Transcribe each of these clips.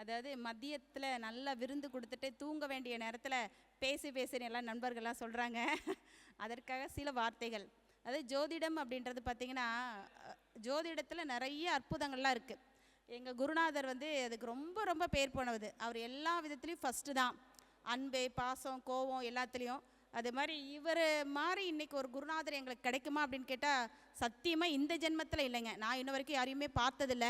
அதாவது மதியத்தில் நல்லா விருந்து கொடுத்துட்டு தூங்க வேண்டிய நேரத்தில் பேசி பேசுன்னு எல்லாம் நண்பர்கள்லாம் சொல்கிறாங்க அதற்காக சில வார்த்தைகள். அதாவது ஜோதிடம் அப்படின்றது பார்த்திங்கன்னா ஜோதிடத்தில் நிறைய அற்புதங்கள்லாம் இருக்குது எங்கள் குருநாதர் வந்து அதுக்கு ரொம்ப ரொம்ப பேர் போனது அவர் எல்லா விதத்துலேயும் ஃபஸ்ட்டு தான். அன்பு பாசம் கோவம் எல்லாத்துலேயும். அது மாதிரி இவர் மாதிரி இன்றைக்கி ஒரு குருநாதர் எங்களுக்கு கிடைக்குமா அப்படின்னு கேட்டால் சத்தியமாக இந்த ஜென்மத்தில் இல்லைங்க. நான் இன்ன வரைக்கும் யாரையுமே பார்த்ததில்ல.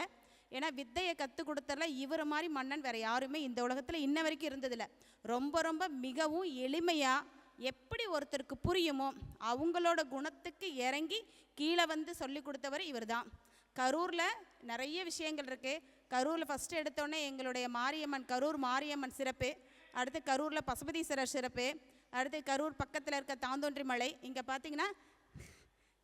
ஏன்னா வித்தையை கற்றுக் கொடுத்தல இவர் மாதிரி மன்னன் வேறு யாருமே இந்த உலகத்தில் இன்ன வரைக்கும் இருந்ததில்ல. ரொம்ப ரொம்ப மிகவும் எளிமையாக எப்படி ஒருத்தருக்கு புரியுமோ அவங்களோட குணத்துக்கு இறங்கி கீழே வந்து சொல்லி கொடுத்தவர் இவர் தான் கரூரில் நிறைய விஷயங்கள் இருக்குது கரூரில் ஃபஸ்ட்டு எடுத்தோடனே எங்களுடைய மாரியம்மன் கரூர் மாரியம்மன் சிறப்பு. அடுத்து கரூரில் பசுபதீஸ்வரர் சிறப்பு. அடுத்து கரூர் பக்கத்தில் இருக்க தாந்தோன்றி மலை. இங்கே பார்த்தீங்கன்னா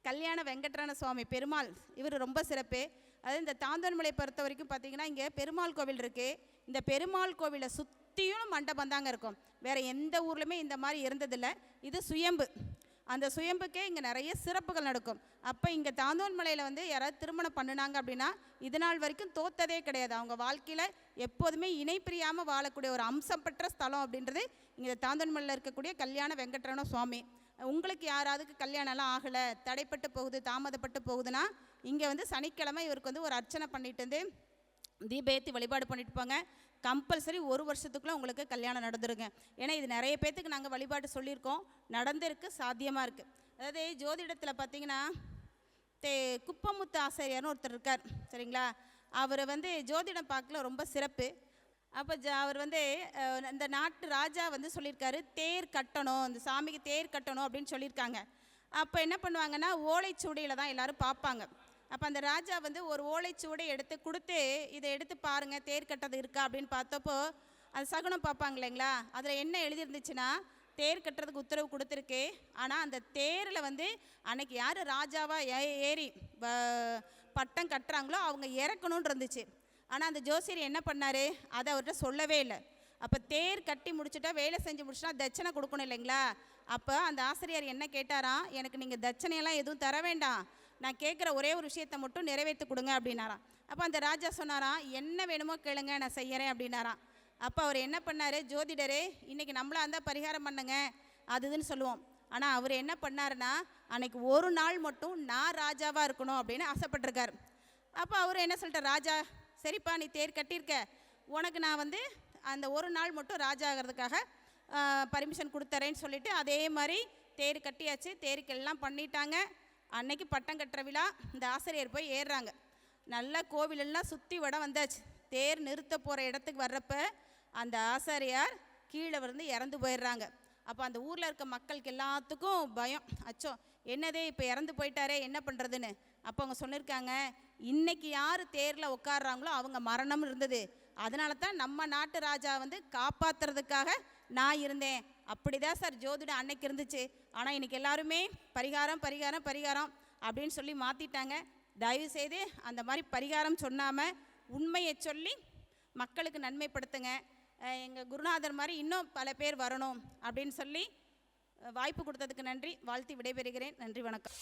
கல்யாண வெங்கட்ரான சுவாமி பெருமாள் இவர் ரொம்ப சிறப்பு. அதாவது இந்த தாந்தோன்மலை பொறுத்த வரைக்கும் பார்த்தீங்கன்னா இங்கே பெருமாள் கோவில் இருக்குது இந்த பெருமாள் கோவிலை சுற்றியும் மண்டபம் தாங்க இருக்கும். வேறு எந்த ஊர்லேயுமே இந்த மாதிரி இருந்ததில்லை. இது சுயம்பு. அந்த சுயம்புக்கே இங்கே நிறைய சிறப்புகள் நடக்கும். அப்போ இங்கே தாந்தோன்மலையில் வந்து யாராவது திருமணம் பண்ணினாங்க அப்படின்னா இது நாள் வரைக்கும் தோத்ததே கிடையாது. அவங்க வாழ்க்கையில் எப்போதுமே இணைப்பிரியாமல் வாழக்கூடிய ஒரு அம்சம் பெற்ற ஸ்தலம் அப்படின்றது இங்கே தாந்தோன்மலையில் இருக்கக்கூடிய கல்யாண வெங்கட்ரமண சுவாமி. உங்களுக்கு யாராவதுக்கு கல்யாணம்லாம் ஆகலை தடைப்பட்டு போகுது தாமதப்பட்டு போகுதுன்னா இங்கே வந்து சனிக்கிழமை இவருக்கு வந்து ஒரு அர்ச்சனை பண்ணிட்டு வந்து தீபேத்தி வழிபாடு பண்ணிட்டு போங்க. கம்பல்சரி ஒரு வருஷத்துக்குள்ளே உங்களுக்கு கல்யாணம் நடந்துருங்க. ஏன்னா இது நிறைய பேர்த்துக்கு நாங்கள் வழிபாடு சொல்லியிருக்கோம். நடந்திருக்கு சாத்தியமாக இருக்குது அதாவது ஜோதிடத்தில் பார்த்தீங்கன்னா தே குப்பமுத்து ஆசிரியர்னு ஒருத்தர் இருக்கார். சரிங்களா? அவர் வந்து ஜோதிடம் பார்க்கல ரொம்ப சிறப்பு. அப்போ ஜ அவர் வந்து இந்த நாட்டு ராஜா வந்து சொல்லியிருக்காரு தேர் கட்டணும் இந்த சாமிக்கு தேர் கட்டணும் அப்படின்னு சொல்லியிருக்காங்க. அப்போ என்ன பண்ணுவாங்கன்னா ஓலைச்சூடியில் தான் எல்லாரும் பார்ப்பாங்க. அப்போ அந்த ராஜா வந்து ஒரு ஓலைச்சூடை எடுத்து கொடுத்து இதை எடுத்து பாருங்கள் தேர் கட்டது இருக்கா? அப்படின்னு பார்த்தப்போ அது சகுனம் பார்ப்பாங்க இல்லைங்களா? அதில் என்ன எழுதியிருந்துச்சுன்னா தேர் கட்டுறதுக்கு உத்தரவு கொடுத்துருக்கு. ஆனால் அந்த தேரில் வந்து அன்னைக்கு யார் ராஜாவா ஏ- ஏறி பட்டம் கட்டுறாங்களோ அவங்க இறக்கணும்னு இருந்துச்சு. ஆனால் அந்த ஜோசியர் என்ன பண்ணார்? அதை அவர்கிட்ட சொல்லவே இல்லை. அப்போ தேர் கட்டி முடிச்சுட்டா வேலை செஞ்சு முடிச்சுட்டா தட்சணை கொடுக்கணும் இல்லைங்களா? அப்போ அந்த ஆசிரியர் என்ன கேட்டாராம் எனக்கு நீங்கள் தட்சணையெல்லாம் எதுவும் தர வேண்டாம். நான் கேட்குற ஒரே ஒரு விஷயத்தை மட்டும் நிறைவேற்றி கொடுங்க அப்படின்னாராம். அப்போ அந்த ராஜா சொன்னாராம் என்ன வேணுமோ கேளுங்க நான் செய்கிறேன் அப்படின்னாராம். அப்போ அவர் என்ன பண்ணார்? ஜோதிடரே இன்றைக்கி நம்மளாக இருந்தால் பரிகாரம் பண்ணுங்க அது இதுன்னு சொல்லுவோம். ஆனால் அவர் என்ன பண்ணாருன்னா அன்னைக்கு ஒரு நாள் மட்டும் நான் ராஜாவாக இருக்கணும் அப்படின்னு ஆசைப்பட்டிருக்கார். அப்போ அவர் என்ன சொல்லிட்டார்? ராஜா சரிப்பா நீ தேர் கட்டியிருக்க. உனக்கு நான் வந்து அந்த ஒரு நாள் மட்டும் ராஜா ஆகிறதுக்காக பர்மிஷன் கொடுத்துறேன்னு சொல்லிட்டு அதே மாதிரி தேர் கட்டியாச்சு. தேருக்கெல்லாம் பண்ணிட்டாங்க. அன்னைக்கு பட்டம் கட்டுற விழா. இந்த ஆசிரியர் போய் ஏறுறாங்க. நல்லா கோவிலெல்லாம் சுற்றி விட வந்தாச்சு. தேர் நிறுத்த போகிற இடத்துக்கு வர்றப்ப அந்த ஆசாரியார் கீழே வந்து இறந்து போயிடுறாங்க. அப்போ அந்த ஊரில் இருக்க மக்களுக்கு எல்லாத்துக்கும் பயம். அச்சோ என்னதே இப்போ இறந்து போயிட்டாரே என்ன பண்ணுறதுன்னு அப்போ அவங்க சொல்லியிருக்காங்க இன்னைக்கு யார் தேரில் உட்காடுறாங்களோ அவங்க மரணம் இருந்தது. அதனால தான் நம்ம நாட்டு ராஜா வந்து காப்பாற்றுறதுக்காக நான் இருந்தேன். அப்படிதான் சார் ஜோதிடம் அன்னைக்கு இருந்துச்சு. ஆனால் இன்னைக்கு எல்லாருமே பரிகாரம் பரிகாரம் பரிகாரம் அப்படின்னு சொல்லி மாற்றிட்டாங்க தயவு செய்து அந்த மாதிரி பரிகாரம் சொன்னாமல் உண்மையை சொல்லி மக்களுக்கு நன்மைப்படுத்துங்க. எங்கள் குருநாதர் மாதிரி இன்னும் பல பேர் வரணும் அப்படின்னு சொல்லி வாய்ப்பு கொடுத்ததுக்கு நன்றி. வாழ்த்தி விடைபெறுகிறேன். நன்றி வணக்கம்.